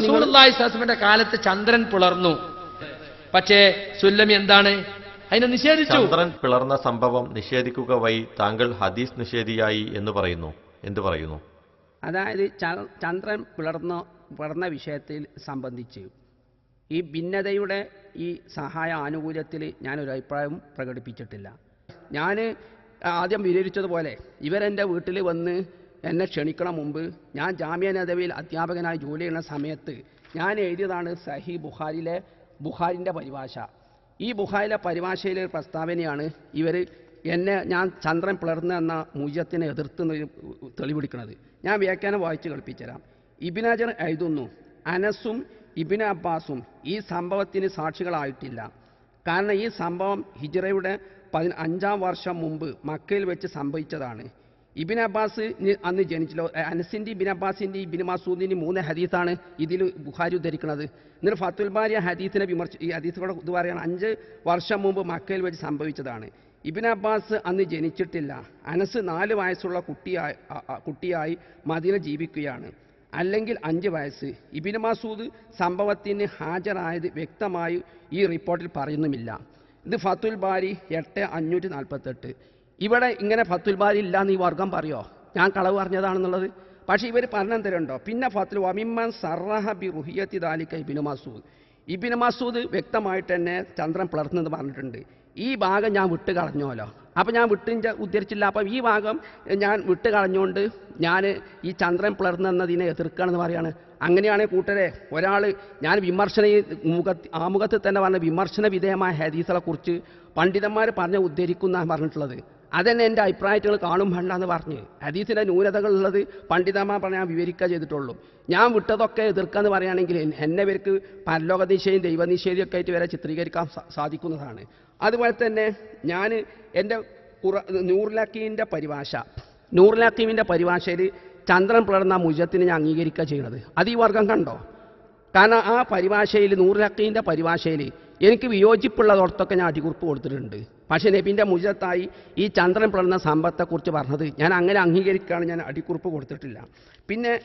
സ്വലമിന്റെ കാലത്ത് ചന്ദ്രൻ പിളർന്നു. പക്ഷേ സുല്ലമി എന്താണ്? അതിനെ നിഷേധിച്ചു. ചന്ദ്രൻ പിളർന്ന സംഭവം നിഷേധിക്കുക വഴി താങ്കൾ ഹദീസ് നിഷേധിയായി എന്ന് പറയുന്നു. എന്ത് പറയുന്നു? അതായത് ചന്ദ്രൻ പിളർന്ന പിളർന്ന വിഷയത്തിൽ സംബന്ധിച്ച് ഈ ഭിന്നതയുടെ ഈ സഹായ ആനുകൂല്യത്തിൽ ഒരു അഭിപ്രായം പ്രകടിപ്പിച്ചിട്ടില്ല. ഞാൻ ആദ്യം വിവരിച്ചതുപോലെ ഇവരെന്റെ വീട്ടിൽ വന്ന് എന്നെ ക്ഷണിക്കണ മുമ്പ് ഞാൻ ജാമ്യ നദവിയിൽ അധ്യാപകനായി ജോലി ചെയ്യുന്ന സമയത്ത് ഞാൻ എഴുതിയതാണ് സഹി ബുഹാരിലെ ബുഹാരിന്റെ പരിഭാഷ. ഈ ബുഹാരിലെ പരിഭാഷയിലെ പ്രസ്താവനയാണ് ഇവർ എന്നെ ഞാൻ ചന്ദ്രൻ പിളർന്നു എന്ന മൂല്യത്തിനെ എതിർത്ത് തെളിവെടുക്കുന്നത്. ഞാൻ വ്യാഖ്യാനം വായിച്ച് കളിപ്പിച്ചുതരാം ഇബിനാജർ എഴുതുന്നു അനസും ഇബിൻ അബ്ബാസും ഈ സംഭവത്തിന് സാക്ഷികളായിട്ടില്ല. കാരണം ഈ സംഭവം ഹിജറയുടെ പതി അഞ്ചാം വർഷം മുമ്പ് മക്കയിൽ വെച്ച് സംഭവിച്ചതാണ്. ഇബിൻ അബ്ബാസ് അന്ന് ജനിച്ചല്ലോ. അനസിന്റെ ഇബിൻ അബ്ബാസിന്റെ ഇബിൻ മസൂദിന്റെ മൂന്ന് ഹദീസാണ് ഇതിൽ ബുഹാരി ഉദ്ധരിക്കുന്നത്. എന്നിട്ട് ഫത്തുൽ ബാരി ഹദീത്തിനെ വിമർശ ഈ ഹദീസുകൂടെ ഇത് പറയുകയാണ് അഞ്ച് വർഷം മുമ്പ് മക്കയിൽ വെച്ച് സംഭവിച്ചതാണ്. ഇബിൻ അബ്ബാസ് അന്ന് ജനിച്ചിട്ടില്ല. അനസ് നാല് വയസ്സുള്ള കുട്ടിയായി കുട്ടിയായി മദീന ജീവിക്കുകയാണ്. അല്ലെങ്കിൽ അഞ്ച് വയസ്സ്. ഇബിൻ മസൂദ് സംഭവത്തിന് ഹാജരായത് വ്യക്തമായി ഈ റിപ്പോർട്ടിൽ പറയുന്നുമില്ല. ഇത് ഫത്തുൽ ബാരി എട്ട് അഞ്ഞൂറ്റി നാൽപ്പത്തെട്ട്. ഇവിടെ ഇങ്ങനെ ഫത്തുൽബാരി ഇല്ല എന്ന് ഈ വർഗം പറയോ? ഞാൻ കളവ് പറഞ്ഞതാണെന്നുള്ളത് പക്ഷേ ഇവർ പറഞ്ഞു തരുന്നുണ്ടോ പിന്നെ ഫത്തുൽ വമിമ്മൻ സർറഹ ബി റുഹിയത്തി ദാലിക്ക ഇബിന് മസൂദ്. ഇബിന് മസൂദ് വ്യക്തമായിട്ട് തന്നെ ചന്ദ്രൻ പിളർന്നെന്ന് പറഞ്ഞിട്ടുണ്ട്. ഈ ഭാഗം ഞാൻ വിട്ട് കളഞ്ഞോലോ അപ്പോൾ ഞാൻ വിട്ട് ഉദ്ധരിച്ചില്ല. അപ്പം ഈ ഭാഗം ഞാൻ വിട്ട് കളഞ്ഞുകൊണ്ട് ഞാൻ ഈ ചന്ദ്രൻ പിളർന്നെന്നതിനെ എതിർക്കുകയാണെന്ന് പറയാണ്. അങ്ങനെയാണെങ്കിൽ കൂട്ടരെ ഒരാൾ ഞാൻ വിമർശന മുഖത്ത് ആമുഖത്തിൽ തന്നെ പറഞ്ഞ വിമർശന വിധേയമായ ഹദീസുകളെക്കുറിച്ച് പണ്ഡിതന്മാർ പറഞ്ഞ് ഉദ്ധരിക്കുന്ന പറഞ്ഞിട്ടുള്ളത്. അതെന്നെ എന്റെ അഭിപ്രായത്തിൽ കാണും വേണ്ട എന്ന് പറഞ്ഞ്. ഹദീസിന്റെ ന്യൂനതകളുള്ളത് പണ്ഡിതന്മാർ പറഞ്ഞാൽ ഞാൻ വിവരിക്കുക ചെയ്തിട്ടുള്ളൂ. ഞാൻ വിട്ടതൊക്കെ എതിർക്കാന്ന് പറയുകയാണെങ്കിൽ എന്നെ ഇവർക്ക് പരലോകനിശയും ദൈവനിഷേധിയൊക്കെ ആയിട്ട് വരെ ചിത്രീകരിക്കാൻ സാധിക്കുന്നതാണ്. അതുപോലെ തന്നെ ഞാൻ എന്റെ കുറ നൂറുലക്കീന്റെ പരിഭാഷ. നൂറുലക്കീമിന്റെ പരിഭാഷയിൽ ചന്ദ്രൻ പിളർന്ന മുജത്തിന് ഞാൻ അംഗീകരിക്കുക ചെയ്യുന്നത് അത് ഈ വർഗം കണ്ടോ? കാരണം ആ പരിഭാഷയിൽ നൂറുലക്കീന്റെ പരിഭാഷയിൽ എനിക്ക് വിയോജിപ്പുള്ളതോർത്തൊക്കെ ഞാൻ അടികുറിപ്പ് കൊടുത്തിട്ടുണ്ട്. പക്ഷേ നബിന്റെ മുജത്തായി ഈ ചന്ദ്രൻ പിളർന്ന സമ്പത്തെക്കുറിച്ച് പറഞ്ഞത് ഞാൻ അങ്ങനെ അംഗീകരിക്കുകയാണ് ഞാൻ അടിക്കുറിപ്പ് കൊടുത്തിട്ടില്ല. പിന്നെ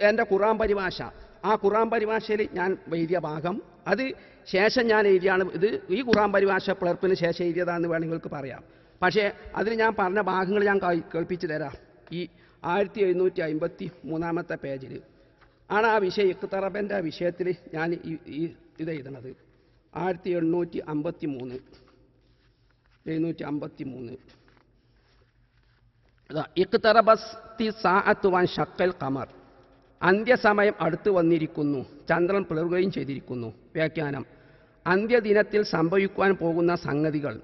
എന്റെ ഖുറാൻ പരിഭാഷ. ആ ഖുറാൻ പരിഭാഷയിൽ ഞാൻ എഴുതിയ ഭാഗം അത് ശേഷം ഞാൻ എഴുതിയാണ് ഇത് ഈ ഖുറാൻ പരിഭാഷ പിളർപ്പിന് ശേഷം എഴുതിയതാണെന്ന് വേണമെങ്കിൽ പറയാം. പക്ഷേ അതിൽ ഞാൻ പറഞ്ഞ ഭാഗങ്ങൾ ഞാൻ കേൾപ്പിച്ച് തരാം. ഈ ആയിരത്തി എഴുന്നൂറ്റി അമ്പത്തി മൂന്നാമത്തെ പേജിൽ ആണ് ആ വിഷയം ഇഖ്തറബന്റെ വിഷയത്തിൽ ഞാൻ ഈ ഇത് എഴുതണത്. ആയിരത്തി എണ്ണൂറ്റി അമ്പത്തി മൂന്ന് എഴുന്നൂറ്റി അമ്പത്തി മൂന്ന് ഖമർ. അന്ത്യസമയം അടുത്തു വന്നിരിക്കുന്നു. ചന്ദ്രൻ പിളർകുകയും ചെയ്തിരിക്കുന്നു. വ്യാഖ്യാനം. അന്ത്യദിനത്തിൽ സംഭവിക്കുവാൻ പോകുന്ന സംഗതികൾ.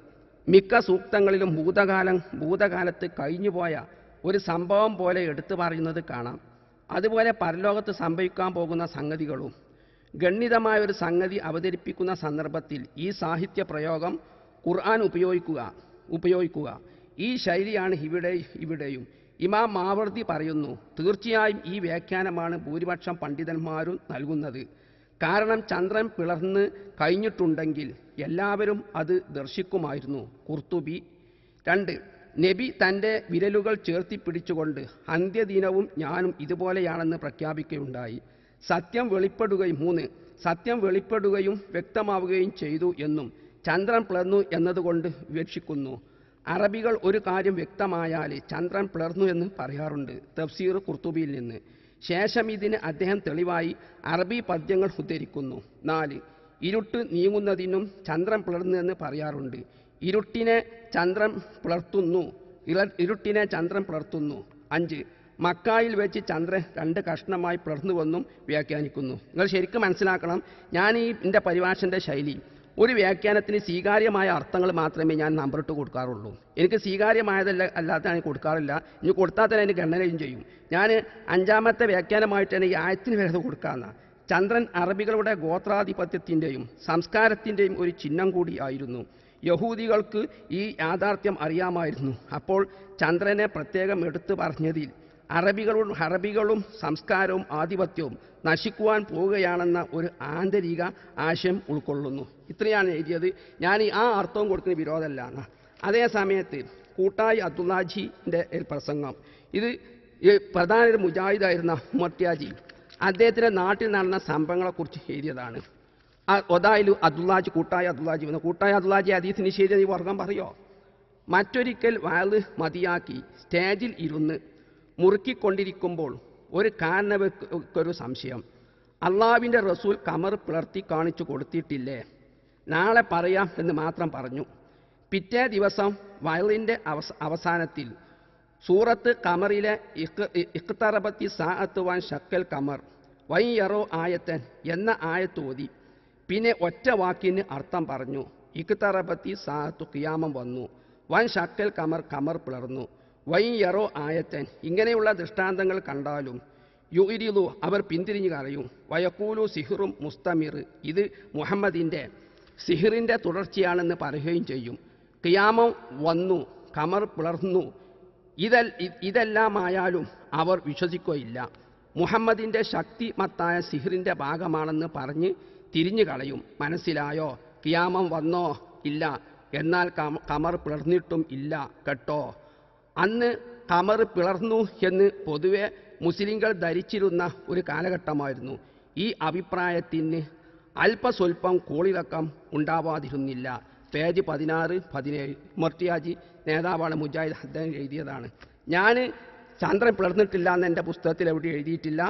മിക്ക സൂക്തങ്ങളിലും ഭൂതകാലം ഭൂതകാലത്ത് കഴിഞ്ഞുപോയ ഒരു സംഭവം പോലെ എടുത്തു പറയുന്നത് കാണാം. അതുപോലെ പരലോകത്ത് സംഭവിക്കാൻ പോകുന്ന സംഗതികളും. ഗണ്യതമായ ഒരു സംഗതി അവതരിപ്പിക്കുന്ന സന്ദർഭത്തിൽ ഈ സാഹിത്യ പ്രയോഗം ഖുർആൻ ഉപയോഗിക്കുക ഉപയോഗിക്കുക. ഈ ശൈലിയാണ് ഇവിടെ ഇവിടെയും. ഇമാം മാവർദി പറയുന്നു തീർച്ചയായും ഈ വ്യാഖ്യാനമാണ് ഭൂരിപക്ഷം പണ്ഡിതന്മാരും നൽകുന്നത്. കാരണം ചന്ദ്രൻ പിളർന്ന് കഴിഞ്ഞിട്ടുണ്ടെങ്കിൽ എല്ലാവരും അത് ദർശിക്കുമായിരുന്നു. കുർത്തുബി. രണ്ട് നബി തന്റെ വിരലുകൾ ചേർത്തി പിടിച്ചുകൊണ്ട് അന്ത്യദിനവും ഞാനും ഇതുപോലെയാണെന്ന് പ്രഖ്യാപിക്കുകയുണ്ടായി. സത്യം വെളിപ്പെടുകയും മൂന്ന് സത്യം വെളിപ്പെടുകയും വ്യക്തമാവുകയും ചെയ്തു എന്നും ചന്ദ്രൻ പിളർന്നു എന്നതുകൊണ്ട് വിവക്ഷിക്കുന്നു അറബികൾ ഒരു കാര്യം വ്യക്തമായാൽ ചന്ദ്രൻ പിളർന്നു എന്ന് പറയാറുണ്ട് തഫ്സീർ കുർത്തുബിയിൽ നിന്ന്. ശേഷം ഇതിന് അദ്ദേഹം തെളിവായി അറബി പദ്യങ്ങൾ ഉദ്ധരിക്കുന്നു. നാല് ഇരുട്ട് നീങ്ങുന്നതിനും ചന്ദ്രൻ പിളർന്നു എന്ന് പറയാറുണ്ട്. ഇരുട്ടിനെ ചന്ദ്രൻ പിളർത്തുന്നു ഇരുട്ടിനെ ചന്ദ്രൻ പിളർത്തുന്നു. അഞ്ച് മക്കായിൽ വെച്ച് ചന്ദ്രൻ രണ്ട് കഷ്ണമായി പിളർന്നു പിളർന്നുവെന്നും വ്യാഖ്യാനിക്കുന്നു. നിങ്ങൾ ശരിക്കും മനസ്സിലാക്കണം ഞാൻ ഈ എന്റെ പരിഭാഷന്റെ ശൈലി. ഒരു വ്യാഖ്യാനത്തിന് സ്വീകാര്യമായ അർത്ഥങ്ങൾ മാത്രമേ ഞാൻ നമ്പറിട്ട് കൊടുക്കാറുള്ളൂ. എനിക്ക് സ്വീകാര്യമായതല്ല അല്ലാത്ത ഞാൻ കൊടുക്കാറില്ല. ഇനി കൊടുത്താൽ തന്നെ അതിന് ഗണനയും ചെയ്യും. ഞാൻ അഞ്ചാമത്തെ വ്യാഖ്യാനമായിട്ട് തന്നെ ഈ ആയത്തിന് വരെ കൊടുക്കാമെന്ന ചന്ദ്രൻ അറബികളുടെ ഗോത്രാധിപത്യത്തിന്റെയും സംസ്കാരത്തിന്റെയും ഒരു ചിഹ്നം കൂടിയായിരുന്നു യഹൂദികൾക്ക് ഈ യാഥാർത്ഥ്യം അറിയാമായിരുന്നു. അപ്പോൾ ചന്ദ്രനെ പ്രത്യേകം എടുത്തു പറഞ്ഞതിൽ അറബികളും അറബികളും സംസ്കാരവും ആധിപത്യവും നശിക്കുവാൻ പോവുകയാണെന്ന ഒരു ആന്തരിക ആശയം ഉൾക്കൊള്ളുന്നു. ഇത്രയാണ് എഴുതിയത്. ഞാൻ ആ അർത്ഥവും കൊടുക്കുന്ന വിരോധമല്ലാണ് അതേ സമയത്ത് കൂട്ടായി അബ്ദുല്ലാജിന്റെ പ്രസംഗം. ഇത് പ്രധാന ഒരു മുജാഹിദായിരുന്ന ഉമർട്യാജി അദ്ദേഹത്തിന്റെ നാട്ടിൽ നടന്ന സംഭവങ്ങളെക്കുറിച്ച് എഴുതിയതാണ്. ഒതായാലും അബ്ദുല്ലാജി കൂട്ടായ അബ്ദുല്ലാജി വന്നു. കൂട്ടായ അബ്ദുല്ലാജി ഹദീസ് നിഷേധ ഈ വർഗം പറയോ? മറ്റൊരിക്കൽ വയൽ മതിയാക്കി സ്റ്റേജിൽ ഇരുന്ന് മുറുക്കിക്കൊണ്ടിരിക്കുമ്പോൾ ഒരു കാരണവക്കൊരു സംശയം. അള്ളാവിന്റെ റസൂൽ കമർ പിളർത്തി കാണിച്ചു കൊടുത്തിട്ടില്ലേ? നാളെ പറയാം എന്ന് മാത്രം പറഞ്ഞു. പിറ്റേ ദിവസം വയലിന്റെ അവസ അവസാനത്തിൽ സൂറത്ത് കമറിലെ ഇഖ്തറബത്തി സാഅത്ത് വൻ ഷക്കൽ കമർ വൈ യറോ ആയത്തൻ എന്ന ആയത്ത് ഓതി. പിന്നെ ഒറ്റ വാക്കിന് അർത്ഥം പറഞ്ഞു. ഇഖ്തറബത്തി സാഅത്തു കിയാമം വന്നു. വൻ ഷക്കൽ കമർ കമർ പിളർന്നു. വൈ യറോ ആയത്തൻ. ഇങ്ങനെയുള്ള ദൃഷ്ടാന്തങ്ങൾ കണ്ടാലും യുഇരിലു അവർ പിന്തിരിഞ്ഞു കളയും വയക്കൂലു സിഹിറും മുസ്തമിർ. ഇത് മുഹമ്മദിന്റെ സിഹിറിന്റെ തുടർച്ചയാണെന്ന് പറയുകയും ചെയ്യും. കിയാമം വന്നു കമർ പിളർന്നു. ഇതൽ ഇ- ഇതെല്ലാമായാലും അവർ വിശ്വസിക്കുകയില്ല. മുഹമ്മദിന്റെ ശക്തിമത്തായ സിഹിറിന്റെ ഭാഗമാണെന്ന് പറഞ്ഞ് തിരിഞ്ഞു കളയും. മനസ്സിലായോ? കിയാമം വന്നോ? ഇല്ല. എന്നാൽ കമർ പിളർന്നിട്ടും ഇല്ല. കേട്ടോ? അന്ന് കമർ പിളർന്നു എന്ന് പൊതുവെ മുസ്ലിങ്ങൾ ധരിച്ചിരുന്ന ഒരു കാലഘട്ടമായിരുന്നു. ഈ അഭിപ്രായത്തിന് അല്പസ്വല്പം കൂളിളക്കം ഉണ്ടാവാതിരുന്നില്ല. പേജ് പതിനാറ് പതിനേഴ്. മൊർത്തിയാജി നേതാവാണ് മുജാഹിദ് അദ്ദേഹം എഴുതിയതാണ്. ഞാൻ ചന്ദ്രൻ പിളർന്നിട്ടില്ല എന്ന് എന്റെ പുസ്തകത്തിൽ എവിടെ എഴുതിയിട്ടില്ല.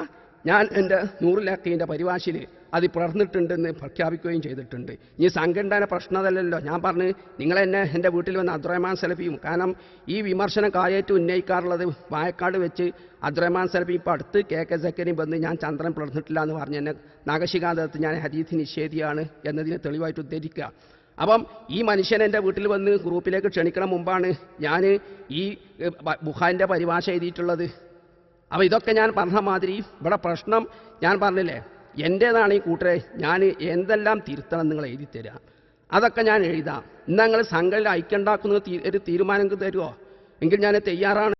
ഞാൻ എന്റെ നൂറിലക്കീന്റെ പരിഭാഷയിൽ അത് പുലർന്നിട്ടുണ്ടെന്ന് പ്രഖ്യാപിക്കുകയും ചെയ്തിട്ടുണ്ട്. ഈ സംഘടന പ്രശ്നതല്ലല്ലോ. ഞാൻ പറഞ്ഞ് നിങ്ങളെന്നെ എന്റെ വീട്ടിൽ വന്ന് അബ്ദുറഹ്മാൻ സലഫിയും കാരണം ഈ വിമർശനം കാര്യമായിട്ട് ഉന്നയിക്കാറുള്ളത് വായക്കാട് വെച്ച് അബ്ദുറഹ്മാൻ സലഫി ഇപ്പോൾ അടുത്ത് കെ കെ സക്കരി വന്ന് ഞാൻ ചന്ദ്രൻ പുലർന്നിട്ടില്ല എന്ന് പറഞ്ഞ് എന്നെ നാഗശികാന്തത്ത് ഞാൻ ഹരീതി നിഷേധിയാണ് എന്നതിന് തെളിവായിട്ട് ഉദ്ധരിക്കുക. അപ്പം ഈ മനുഷ്യൻ എന്റെ വീട്ടിൽ വന്ന് ഗ്രൂപ്പിലേക്ക് ക്ഷണിക്കണ മുമ്പാണ് ഞാൻ ഈ ബുഹാന്റെ പരിഭാഷ എഴുതിയിട്ടുള്ളത്. അപ്പോൾ ഇതൊക്കെ ഞാൻ പറഞ്ഞ മാതിരി ഇവിടെ പ്രശ്നം ഞാൻ പറഞ്ഞില്ലേ? എന്റേതാണ് ഈ കൂട്ടരെ? ഞാൻ എന്തെല്ലാം തിരുത്തണം നിങ്ങൾ എഴുതി തരിക അതൊക്കെ ഞാൻ എഴുതാം. ഇന്ന് നിങ്ങൾ സംഘടന ഐക്യണ്ടാക്കുന്ന ഒരു തീരുമാനം തരുമോ എങ്കിൽ ഞാൻ തയ്യാറാണ്.